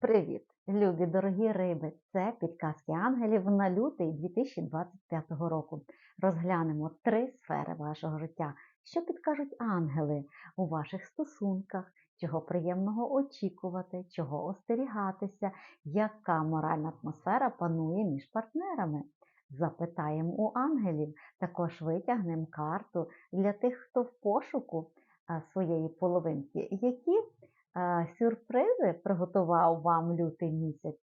Привіт, любі дорогі риби! Це підказки ангелів на лютий 2025 року. Розглянемо три сфери вашого життя, що підкажуть ангели у ваших стосунках, чого приємного очікувати, чого остерігатися, яка моральна атмосфера панує між партнерами. Запитаємо у ангелів, також витягнемо карту для тих, хто в пошуку своєї половинки, які сюрпризи приготував вам лютий місяць.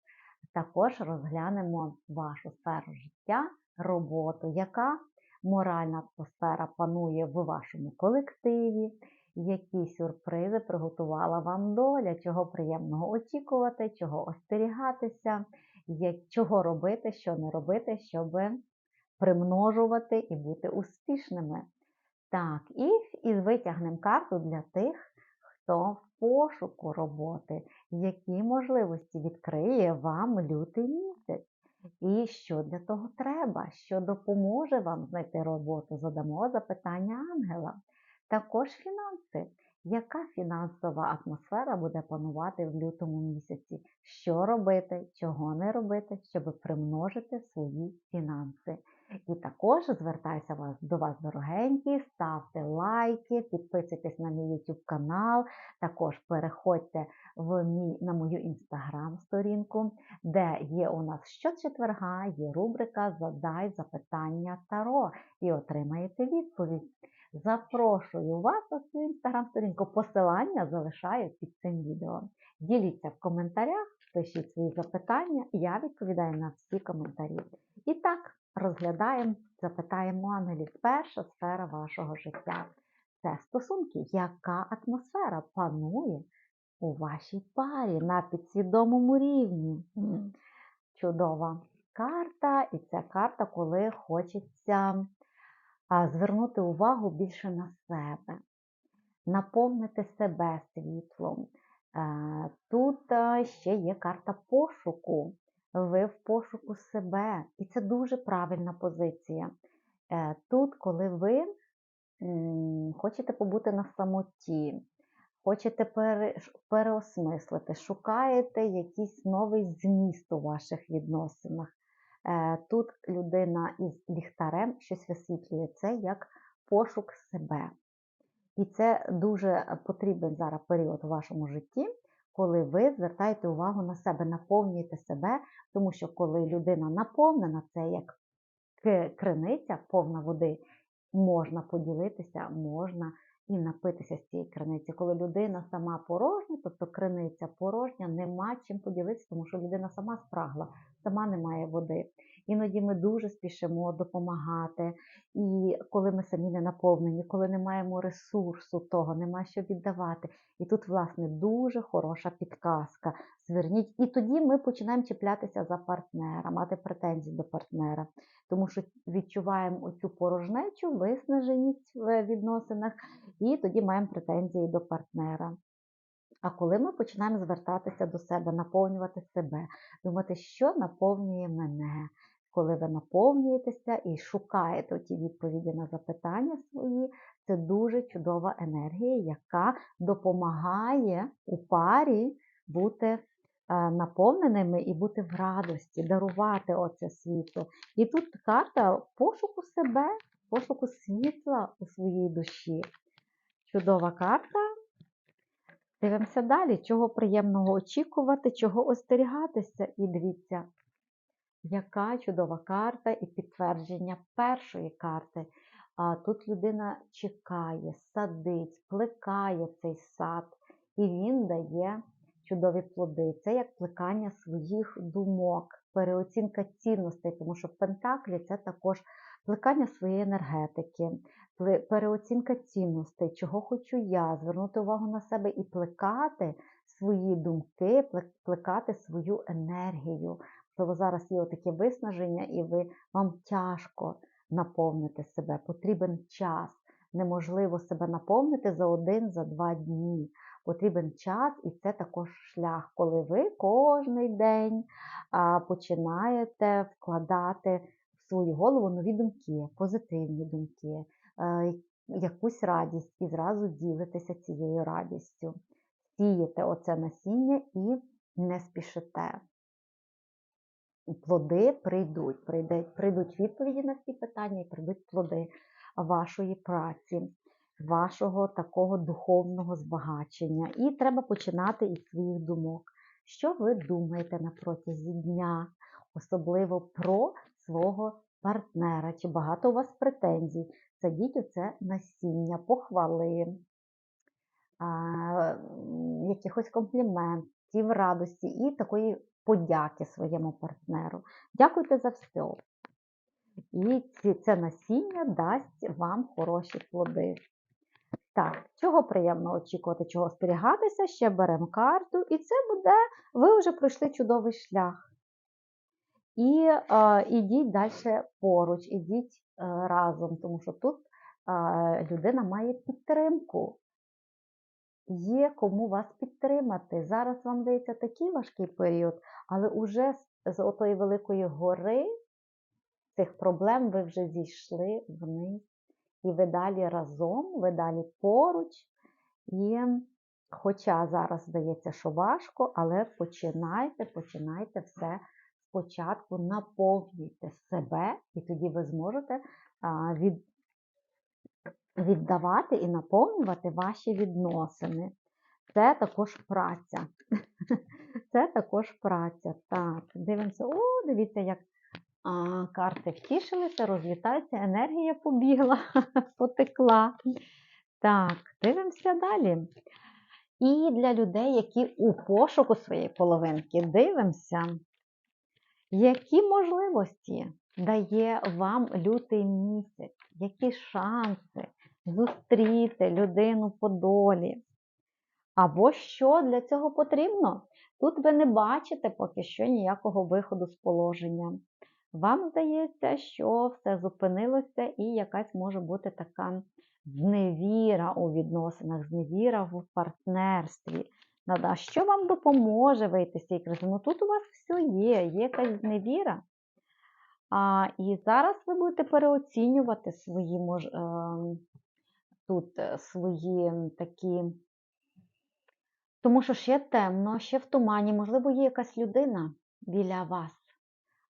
Також розглянемо вашу сферу життя, роботу, яка моральна атмосфера панує в вашому колективі, які сюрпризи приготувала вам доля, чого приємного очікувати, чого остерігатися, чого робити, що не робити, щоб примножувати і бути успішними. Так, і, і витягнемо карту для тих, хто пошуку роботи, які можливості відкриє вам лютий місяць. І що для того треба, що допоможе вам знайти роботу, задамо запитання ангела. Також фінанси. Яка фінансова атмосфера буде панувати в лютому місяці? Що робити, чого не робити, щоб примножити свої фінанси? І також звертаюся до вас, дорогенькі, ставте лайки, підписуйтесь на мій YouTube канал, також переходьте в мій, на мою інстаграм-сторінку, де є у нас щочетверга, є рубрика Задай запитання Таро і отримаєте відповідь. Запрошую вас на свою інстаграм-сторінку. Посилання залишаю під цим відео. Діліться в коментарях, пишіть свої запитання, я відповідаю на всі коментарі. І так, розглядаємо, запитаємо ангелів. Перша сфера вашого життя це стосунки. Яка атмосфера панує у вашій парі на підсвідомому рівні? Чудова карта, і це карта, коли хочеться звернути увагу більше на себе, наповнити себе світлом. Тут ще є карта пошуку. Ви в пошуку себе, і це дуже правильна позиція. Е, тут, коли ви хочете побути на самоті, хочете переосмислити, шукаєте якийсь новий зміст у ваших відносинах. Е, тут людина із ліхтарем щось висвітлює це як пошук себе. І це дуже потрібен зараз період у вашому житті, коли ви звертаєте увагу на себе, наповнюєте себе, тому що коли людина наповнена, це як криниця повна води, можна поділитися, можна і напитися з цієї криниці. Коли людина сама порожня, тобто криниця порожня, нема чим поділитися, тому що людина сама спрагла, сама не має води. Іноді ми дуже спішимо допомагати, і коли ми самі не наповнені, коли не маємо ресурсу того, нема що віддавати. І тут, власне, дуже хороша підказка. Зверніть, і тоді ми починаємо чіплятися за партнера, мати претензії до партнера, тому що відчуваємо оцю порожнечу, виснаженість в відносинах, і тоді маємо претензії до партнера. А коли ми починаємо звертатися до себе, наповнювати себе, думати, що наповнює мене, коли ви наповнюєтеся і шукаєте ті відповіді на запитання свої, це дуже чудова енергія, яка допомагає у парі бути е, наповненими і бути в радості, дарувати оце світло. І тут карта пошуку себе, пошуку світла у своїй душі. Чудова карта. Дивимося далі, чого приємного очікувати, чого остерігатися. І дивіться, яка чудова карта і підтвердження першої карти. А Тут людина чекає, садить, плекає цей сад, і він дає чудові плоди. Це як плекання своїх думок, переоцінка цінностей, тому що в Пентаклі це також плекання своєї енергетики, переоцінка цінностей, чого хочу я, звернути увагу на себе і плекати свої думки, плекати свою енергію. Тобто зараз є таке виснаження, і ви, вам тяжко наповнити себе, потрібен час. Неможливо себе наповнити за один, за два дні. Потрібен час, і це також шлях, коли ви кожний день починаєте вкладати в свою голову нові думки, позитивні думки, якусь радість і зразу ділитеся цією радістю. Сієте оце насіння і не спішите. Плоди прийдуть, прийдуть, прийдуть відповіді на всі питання і прийдуть плоди вашої праці, вашого такого духовного збагачення. І треба починати із своїх думок. Що ви думаєте на протязі дня, особливо про свого партнера? Чи багато у вас претензій? Садіть оце насіння, похвали, а, якихось компліментів, радості і такої подяки своєму партнеру. Дякуйте за все. І це насіння дасть вам хороші плоди. Так, чого приємно очікувати, чого остерігатися, ще беремо карту, і це буде, ви вже пройшли чудовий шлях. І е, ідіть далі поруч, ідіть е, разом, тому що тут е, людина має підтримку. Є кому вас підтримати. Зараз вам дається такий важкий період, але уже з, з отої великої гори цих проблем ви вже зійшли вниз. І ви далі разом, ви далі поруч. І хоча зараз здається, що важко, але починайте, починайте все спочатку, наповнюйте себе, і тоді ви зможете від, віддавати і наповнювати ваші відносини. Це також праця. Це також праця. Так, дивимося. О, дивіться, як а, карти втішилися, розлітаються, енергія побігла, потекла. Так, дивимося далі. І для людей, які у пошуку своєї половинки, дивимося, які можливості дає вам лютий місяць, які шанси зустріти людину по долі. Або що для цього потрібно? Тут ви не бачите поки що ніякого виходу з положення. Вам здається, що все зупинилося, і якась може бути така зневіра у відносинах, зневіра в партнерстві. А що вам допоможе вийти з цієї кризи? Ну тут у вас все є, є якась зневіра. А, І зараз ви будете переоцінювати свої мож, е, тут е, свої такі. Тому що ще темно, ще в тумані, можливо, є якась людина біля вас,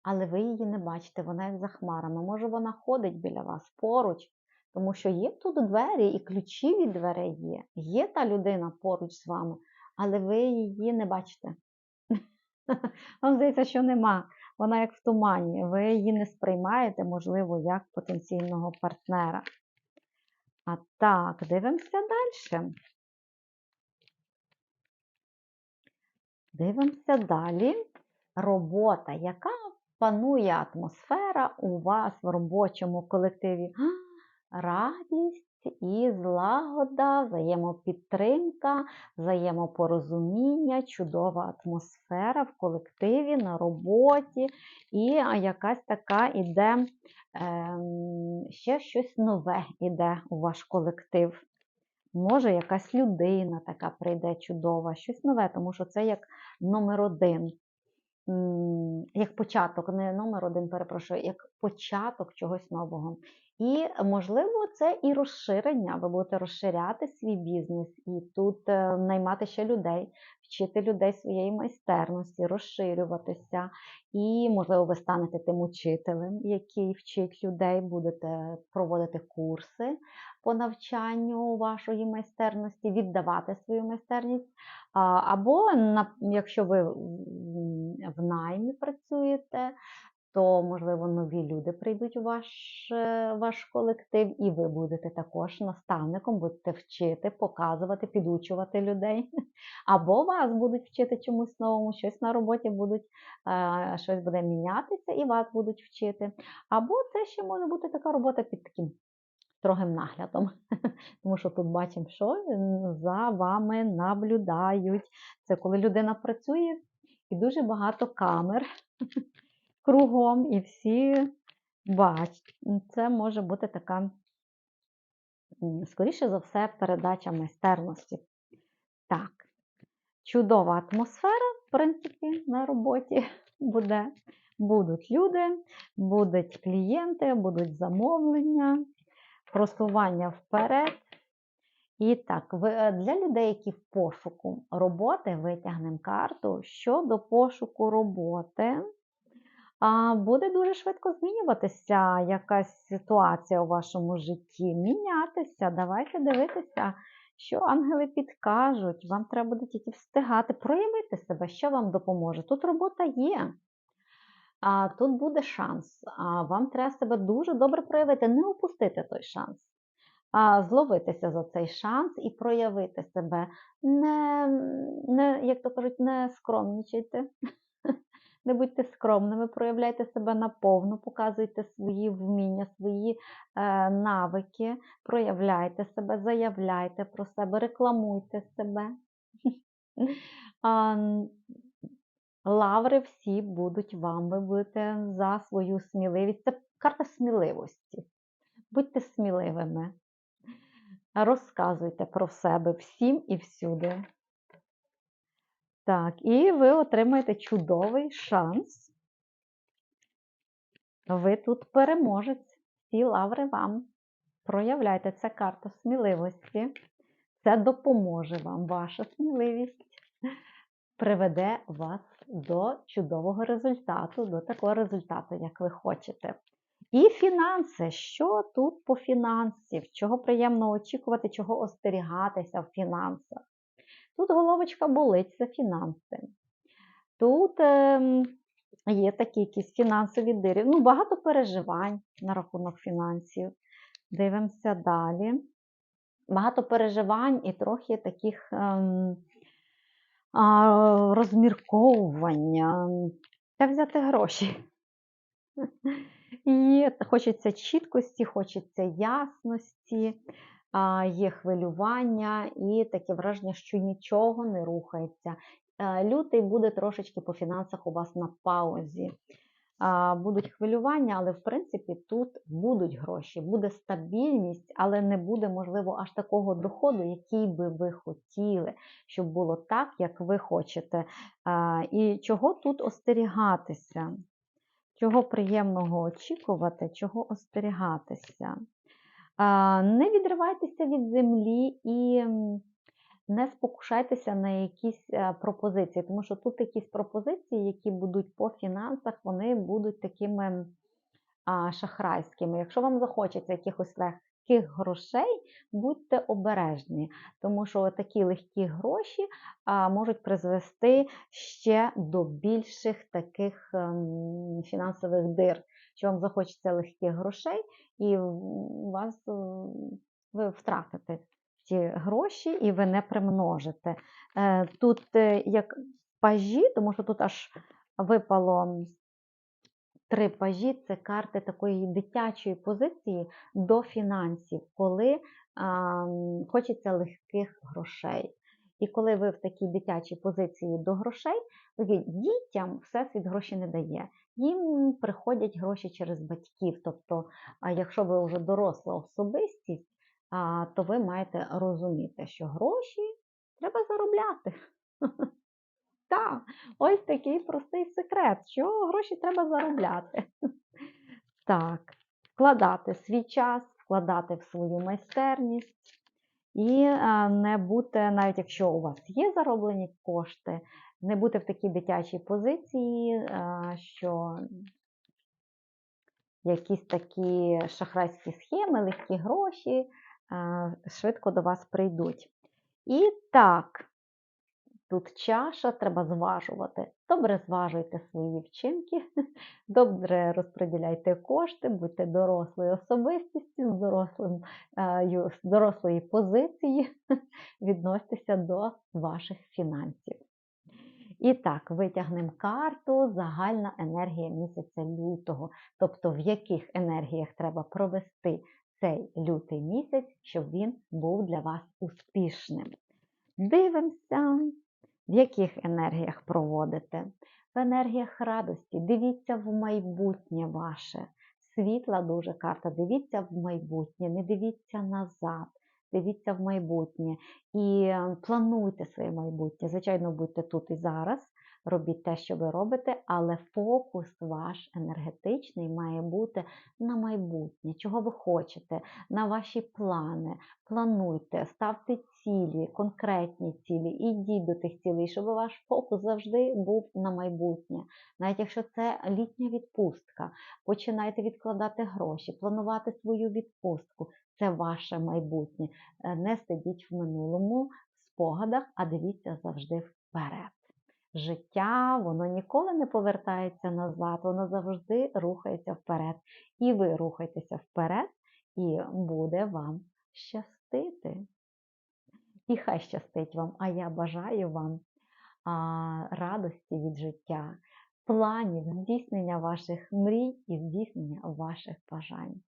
але ви її не бачите, вона як за хмарами. Може, вона ходить біля вас поруч, тому що є тут двері і ключі від дверей є. Є та людина поруч з вами, але ви її не бачите. Вам здається, що нема. Вона як в тумані. Ви її не сприймаєте, можливо, як потенційного партнера. А так, дивимося далі. Дивимося далі. Робота. Яка панує атмосфера у вас в робочому колективі? Радість і злагода, взаємопідтримка, взаємопорозуміння, чудова атмосфера в колективі, на роботі, і якась така іде, ем, ще щось нове іде у ваш колектив. Може, якась людина така прийде чудова, щось нове, тому що це як номер один, як початок, не номер один, перепрошую, як початок чогось нового. І, можливо, це і розширення. Ви будете розширяти свій бізнес і тут е, наймати ще людей, вчити людей своєї майстерності, розширюватися. І, можливо, ви станете тим учителем, який вчить людей, будете проводити курси по навчанню вашої майстерності, віддавати свою майстерність. Або, якщо ви в наймі працюєте, то, можливо, нові люди прийдуть у ваш, е, ваш колектив, і ви будете також наставником, будете вчити, показувати, підучувати людей. Або вас будуть вчити чомусь новому, щось на роботі будуть, е, щось буде мінятися, і вас будуть вчити. Або це ще може бути така робота під таким строгим наглядом. Тому що тут бачимо, що за вами наблюдають. Це коли людина працює і дуже багато камер кругом, і всі бачать. Це може бути така, скоріше за все, передача майстерності. Так, чудова атмосфера, в принципі, на роботі буде. Будуть люди, будуть клієнти, будуть замовлення, просування вперед. І так, е, для людей, які в пошуку роботи, витягнемо карту щодо пошуку роботи. Буде дуже швидко змінюватися якась ситуація у вашому житті, мінятися. Давайте дивитися, що ангели підкажуть. Вам треба буде тільки встигати, проявити себе, що вам допоможе. Тут робота є. А тут буде шанс. А вам треба себе дуже добре проявити, не упустити той шанс. А зловитися за цей шанс і проявити себе. Не, не як то кажуть, не скромнічайте. Не будьте скромними, проявляйте себе наповну, показуйте свої вміння, свої е, навики, проявляйте себе, заявляйте про себе, рекламуйте себе. Лаври всі будуть вам, ви будете за свою сміливість. Це карта сміливості. Будьте сміливими. Розказуйте про себе всім і всюди. Так, і ви отримаєте чудовий шанс. Ви тут переможець. Всі лаври вам. Проявляйте це карта сміливості. Це допоможе вам. Ваша сміливість приведе вас до чудового результату, до такого результату, як ви хочете. І фінанси. Що тут по фінансів? Чого приємно очікувати, чого остерігатися в фінансах? Тут головочка болить за фінанси. Тут ем, є такі якісь фінансові дири. Ну, багато переживань на рахунок фінансів. Дивимося далі. Багато переживань і трохи таких ем, розмірковування. Та взяти гроші. І хочеться чіткості, хочеться ясності, є хвилювання і таке враження, що нічого не рухається. Е, Лютий буде трошечки по фінансах у вас на паузі. Будуть хвилювання, але в принципі тут будуть гроші, буде стабільність, але не буде, можливо, аж такого доходу, який би ви хотіли, щоб було так, як ви хочете. І чого тут остерігатися? Чого приємного очікувати, чого остерігатися? Не відривайтеся від землі і не спокушайтеся на якісь е, пропозиції, тому що тут якісь пропозиції, які будуть по фінансах, вони будуть такими шахрайськими. Якщо вам захочеться якихось легких грошей, будьте обережні, тому що такі легкі гроші можуть призвести ще до більших таких ем, фінансових дир. Що вам захочеться легких грошей, і вас е, ви втратите ці гроші і ви не примножите. Е, Тут е, як пажі, тому що тут аж випало три пажі, це карти такої дитячої позиції до фінансів, коли а, хочеться легких грошей. І коли ви в такій дитячій позиції до грошей, тоді дітям всесвіт гроші не дає. Їм приходять гроші через батьків. Тобто, якщо ви вже доросла особистість, то ви маєте розуміти, що гроші треба заробляти. Так, ось такий простий секрет, що гроші треба заробляти. Так, вкладати свій час, вкладати в свою майстерність і не бути, навіть якщо у вас є зароблені кошти, не бути в такій дитячій позиції, що якісь такі шахрайські схеми, легкі гроші швидко до вас прийдуть. І так, тут чаша, треба зважувати. Добре зважуйте свої вчинки, добре розподіляйте кошти, будьте дорослою особистістю, дорослим, е, дорослої позиції, відносьтеся до ваших фінансів. І так, витягнемо карту загальна енергія місяця лютого, тобто в яких енергіях треба провести цей лютий місяць, щоб він був для вас успішним. Дивимося, в яких енергіях проводите. В енергіях радості. Дивіться в майбутнє ваше. Світла дуже карта. Дивіться в майбутнє, не дивіться назад. Дивіться в майбутнє і е, плануйте своє майбутнє. Звичайно, будьте тут і зараз, робіть те, що ви робите, але фокус ваш енергетичний має бути на майбутнє, чого ви хочете, на ваші плани. Плануйте, ставте цілі, конкретні цілі, ідіть до тих цілей, щоб ваш фокус завжди був на майбутнє. Навіть якщо це літня відпустка, починайте відкладати гроші, планувати свою відпустку. Це ваше майбутнє. Е, Не сидіть в минулому, в спогадах, а дивіться завжди вперед. Життя, воно ніколи не повертається назад, воно завжди рухається вперед. І ви рухайтеся вперед, і буде вам щастити. І хай щастить вам, а я бажаю вам а, радості від життя, планів, здійснення ваших мрій і здійснення ваших бажань.